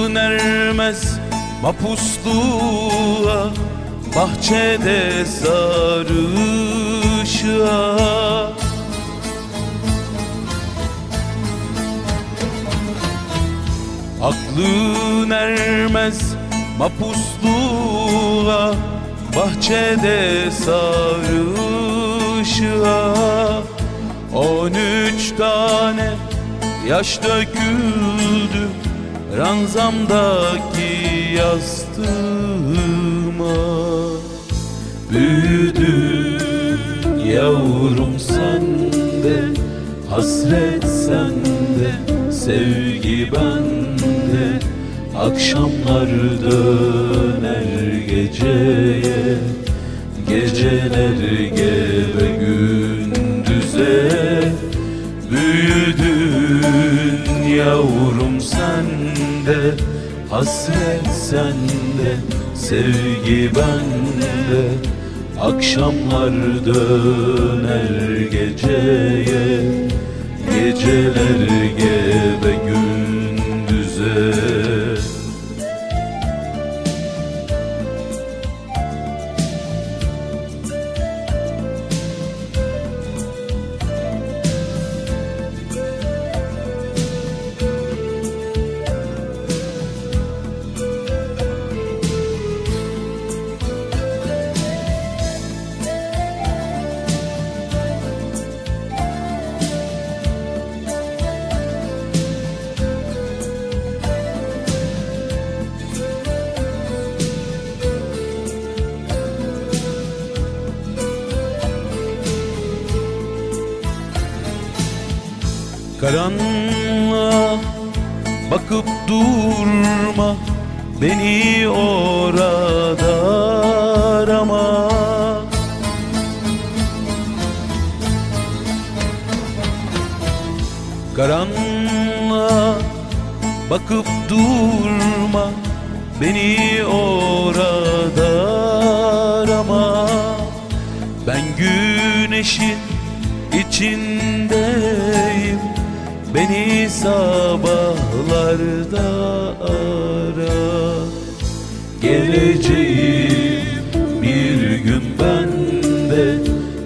Aklın ermez mapusluğa Bahçede sarışığa. Aklın ermez mapusluğa Bahçede sarışığa. On üç tane yaş döküldü Ranzamdaki yastığıma Büyüdün yavrum sen de Hasret sende Sevgi bende. Akşamlar döner geceye Geceler gebe Hasret sende Sevgi bende. Akşamlar döner geceye Geceler gebe Karanlığa bakıp durma Beni orada arama. Karanlığa bakıp durma Beni orada arama. Ben güneşin içindeyim Beni sabahlarda ara. Geleceğim bir gün bende.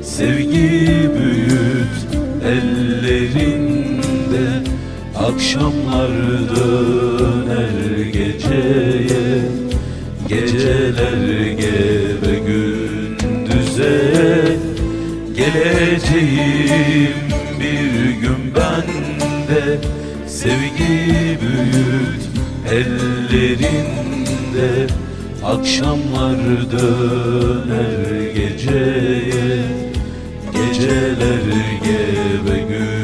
Sevgi büyüt ellerinde. Akşamlar döner geceye. Geceler gebe gündüze. Geleceğim Sevgi büyüt ellerinde Akşamlar döner geceye Geceler gebe gündüze